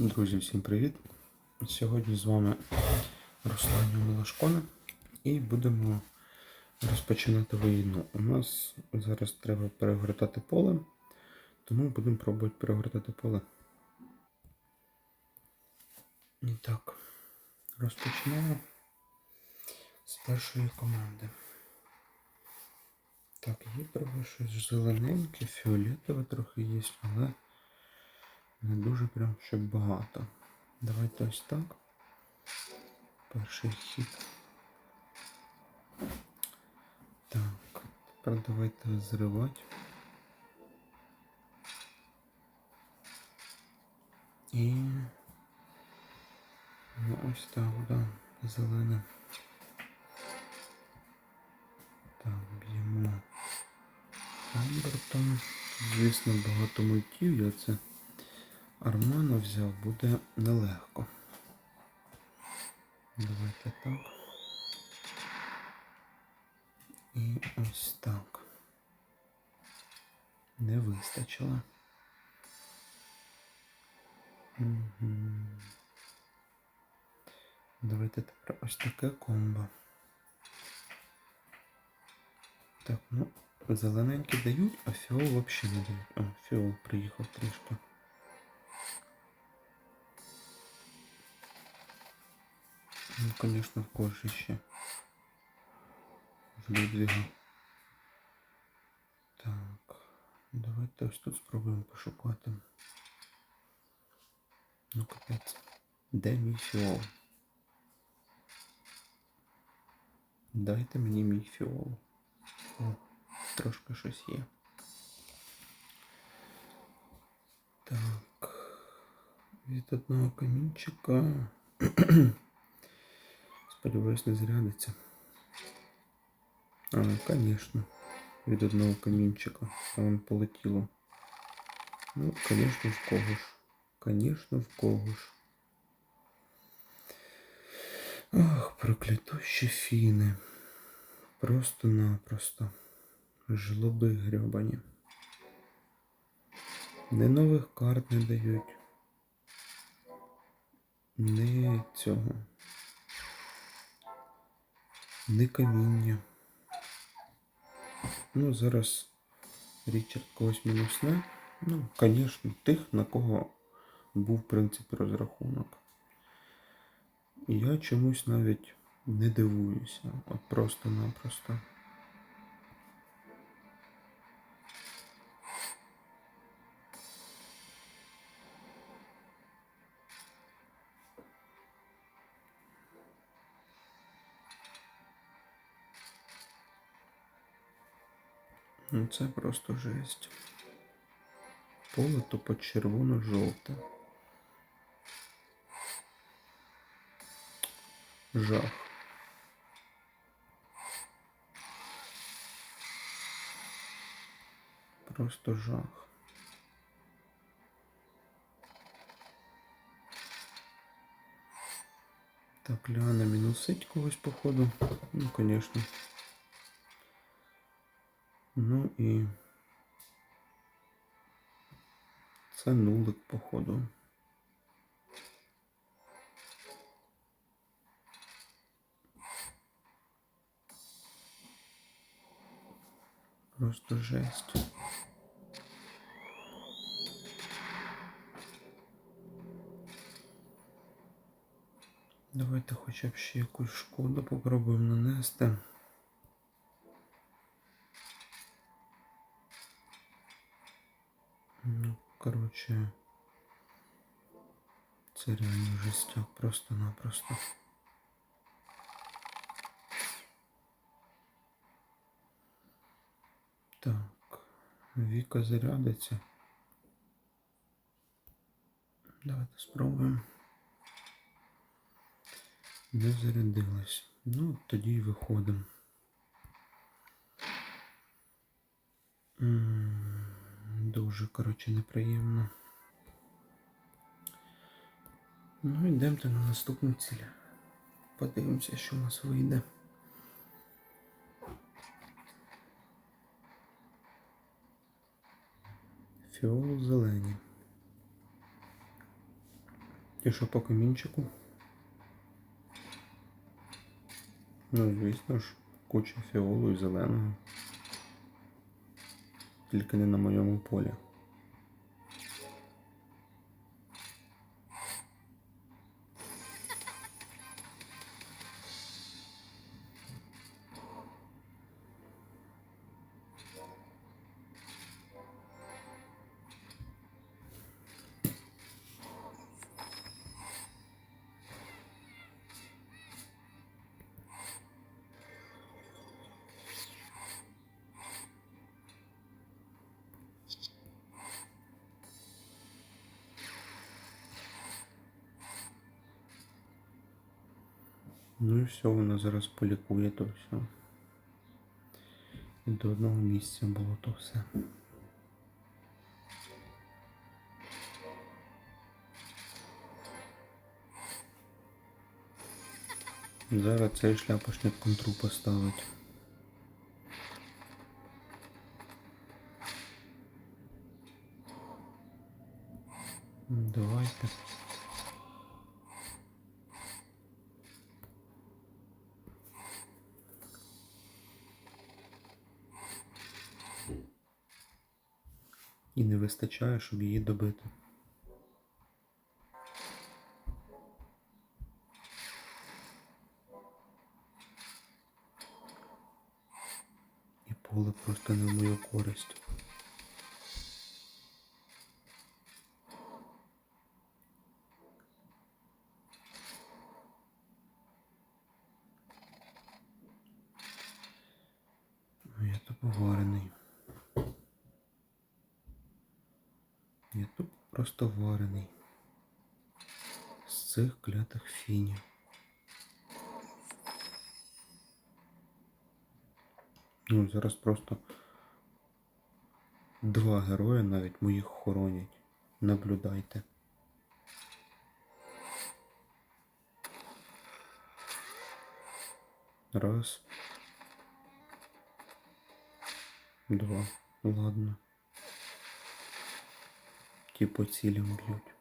Друзі, всім привіт! Сьогодні з вами Руслан Мелашкона і будемо розпочинати війну. У нас зараз треба перегортати поле, тому будемо пробувати перегортати поле. І так, розпочинаємо з першої команди. Так, є трохи щось зелененьке, фіолетове трохи є, але не дуже прям щоб багато. Давайте ось так. Перший хід. Так, тепер давайте зривати. І ну, ось так, да, зелене. Так, б'ємо Амбертом. Звісно, багато мультів я це Армана взяв, буде нелегко. Давайте так. І ось так. Не вистачило. Угу. Давайте тепер ось таке комбо. Так, ну, зелененькі дають, а фіол взагалі не дають. О, фіол приїхав трішки. Ну, конечно, в кожі ще. З Людвіга. Так. Давайте ось тут спробуємо пошукати. Ну, капець. Де мій фіол? Дайте мені мій фіол. О, трошки щось є. Так. Від одного камінчика. Сподіваюсь, не зрядиться. А, конечно. Від одного камінчика. Вон полетіло. Ну, конечно, в кого ж. Конечно, в кого ж. Ах, проклятущі фіни. Просто-напросто. Жлоби гребані. Не нових карт не дають. Не цього. Не каміння. Ну, зараз Річард когось мінусне. Ну, звісно, тих, на кого був, в принципі, розрахунок. Я чомусь навіть не дивуюся. От просто-напросто. Ну це просто жесть. Поле тупо червоно-жовте. Жах. Просто жах. Так, Ліана мінусить когось, походу. Ну, конечно. Ну і це нулик, походу. Просто жесть. Давайте хоча б ще якусь шкоду попробуємо нанести. Короче, це реально жестяк просто-напросто. Так, Віка зарядиться. Давайте спробуємо. Не зарядилась. Ну, тоді й виходимо. Дуже, коротше, неприємно. Ну, йдемо на наступну ціль. Подивимося, що у нас вийде. Фіол зелені. І що по камінчику? Ну, звісно ж, куча фіолу і зеленого. Тільки не на моєму полі. Ну і все, воно зараз полікує то все. І до одного місця було то все. Зараз цей шляпочник контру поставить. Давайте. Не вистачає, щоб її добити. І поле просто не в мою користь. Ну, Я то поварений. Я тут просто. З цих клятих фінів. Ну, зараз просто два герої навіть моїх хоронять. Наблюдайте. Раз. Два. Ладно. Ті по цілям б'ють.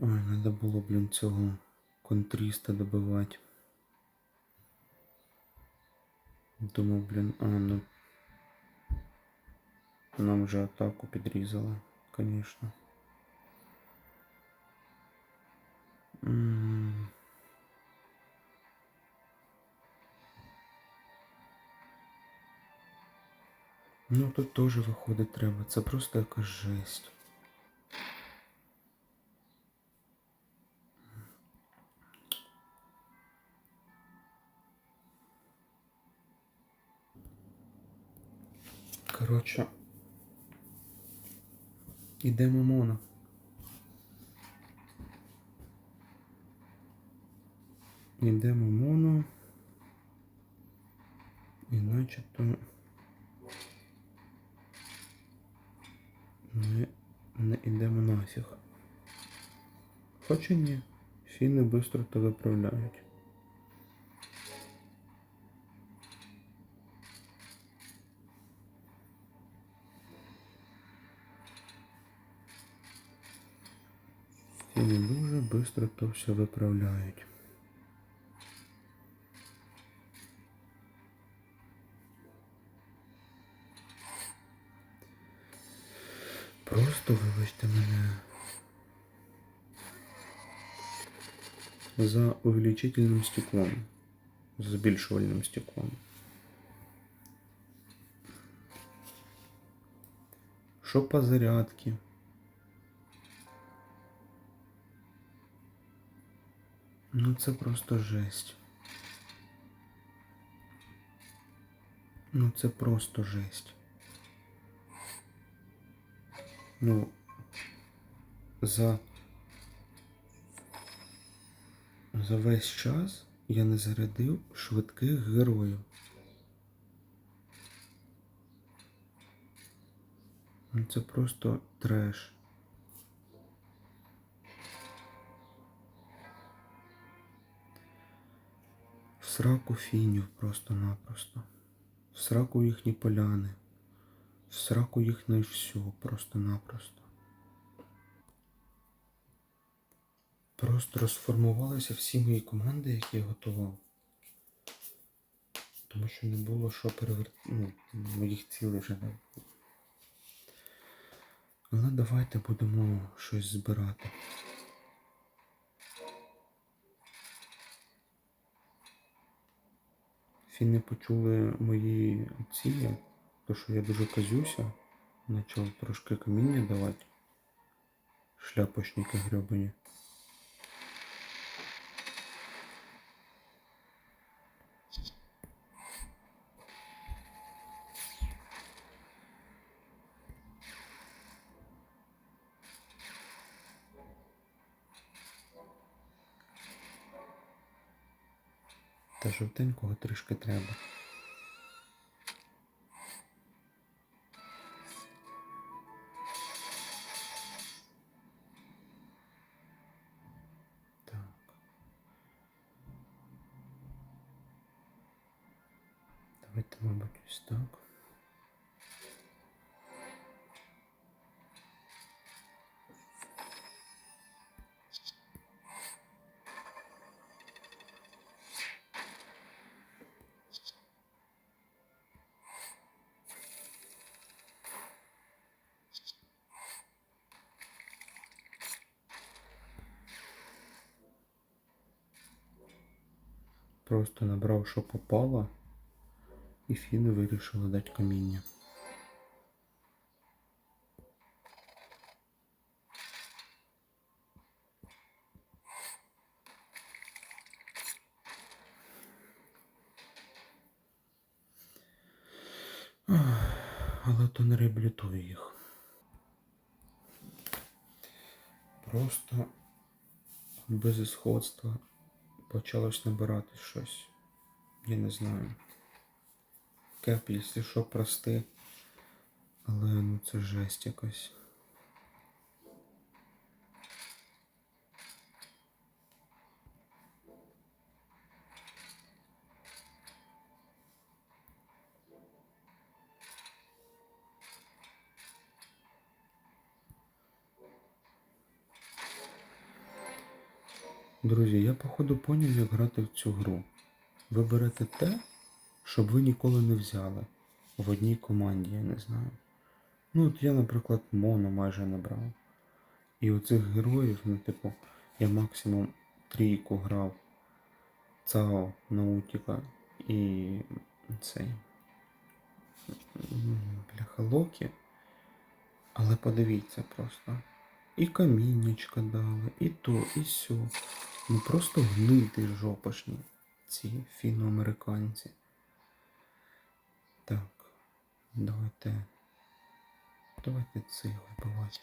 Ой, треба було, блін, цього контріста добивати. Думав, блін, а, ну. Нам вже атаку підрізали, звісно. Ну тут теж виходить треба. Це просто якась жесть. Коротше. Ідемо моно. Йдемо моно. І начебто не, не йдемо Хоч і ні. Фіни швидко то виправляють. Фіни дуже швидко то все виправляють. Просто вибачте мене за увеличительным стеклом, за збільшувальним стеклом. Що по зарядці? Ну це просто жесть. Ну це просто жесть. Ну, за, за весь час я не зарядив швидких героїв. Ну, Це просто треш. сраку фінів просто-напросто. В сраку їхні поляни. В сраку їхнє все просто-напросто. Просто розформувалися всі мої команди, які я готував. Тому що не було що перевертати. Ну, моїх цілей вже не. Але давайте будемо щось збирати. Фіни почули мої ці, то що я дуже казюся, почав трошки каміння давати. Шляпочники гребані. Та жовтенького трішки треба. Давайте, мабуть, ось так. Просто набрав, що попало, і фіни вирішили дати каміння. Але то не реабілітує їх. Просто без ісходства почалось набирати щось. Я не знаю. Кеп, якщо що, прости. Але ну це жесть якась. Друзі, я походу поняв, як грати в цю гру. Ви берете те, щоб ви ніколи не взяли в одній команді, я не знаю. Ну от я, наприклад, моно майже не брав. І оцих героїв, ну, типу, я максимум трійку грав. Цао, Наутіка і цей. Бляха Локі. Але подивіться просто. І каміннячка дали, і то, і сьо. Ну просто гниди жопашні. Ці фіноамериканці. Так. Давайте. Давайте цей вибивати.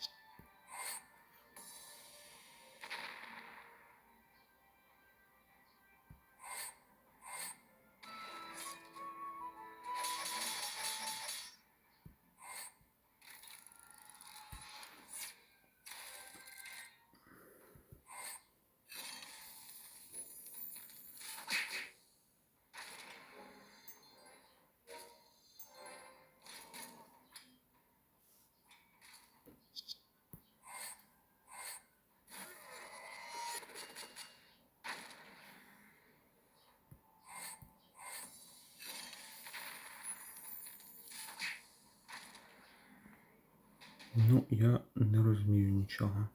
Ну, я не розумію нічого.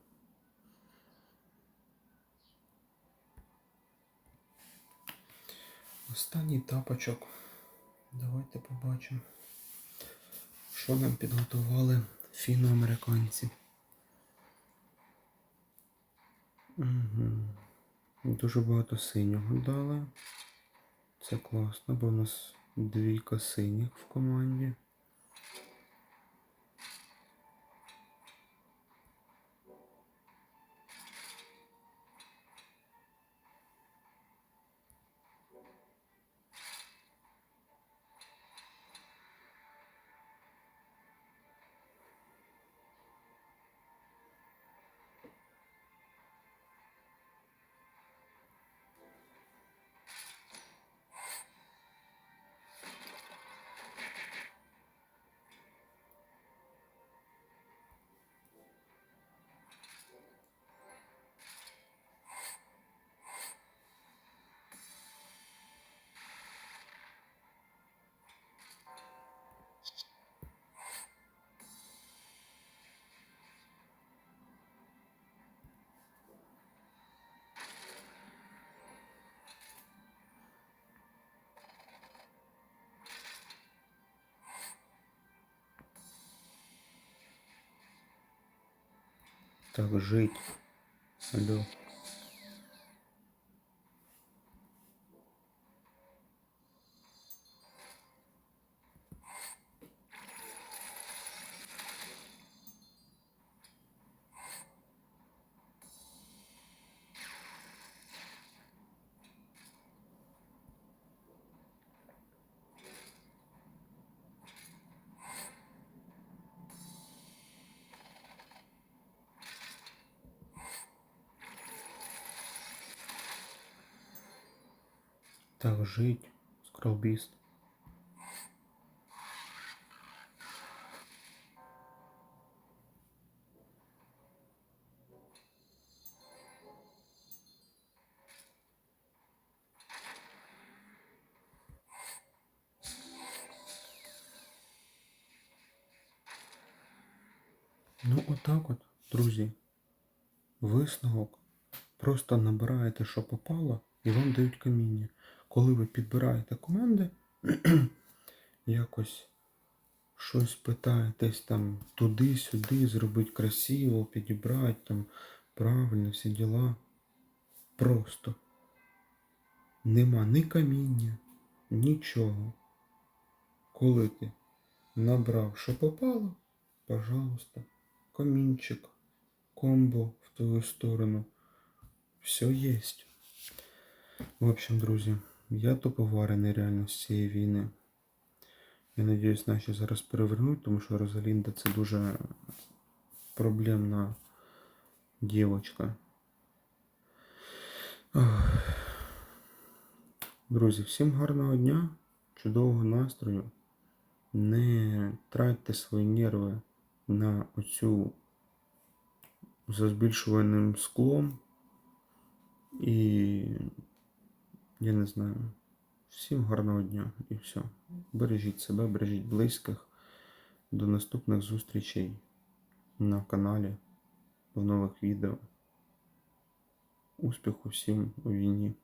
Останній тапочок. Давайте побачимо, що нам підготували фіноамериканці. Угу. Дуже багато синього дали. Це класно, бо у нас двійка синіх в команді. Так жить. Алло. Так жить. Скролбіст. Ну, отак от, друзі. Висновок. Просто набираєте, що попало, і вам дають каміння. Коли ви підбираєте команди, якось щось питаєтесь там туди-сюди, зробити красиво, підібрати там правильно всі діла. Просто нема ні каміння, нічого. Коли ти набрав, що попало, пожалуйста, камінчик, комбо в твою сторону. Все есть. В общем, друзі, я топоварений реально з цієї війни. Я надіюсь, наші зараз перевернуть, тому що Розалінда це дуже проблемна дівочка. Друзі, всім гарного дня, чудового настрою. Не тратьте свої нерви на оцю за збільшуваним склом. І я не знаю. Всім гарного дня і все. Бережіть себе, бережіть близьких. До наступних зустрічей на каналі, в нових відео. Успіху всім у війні!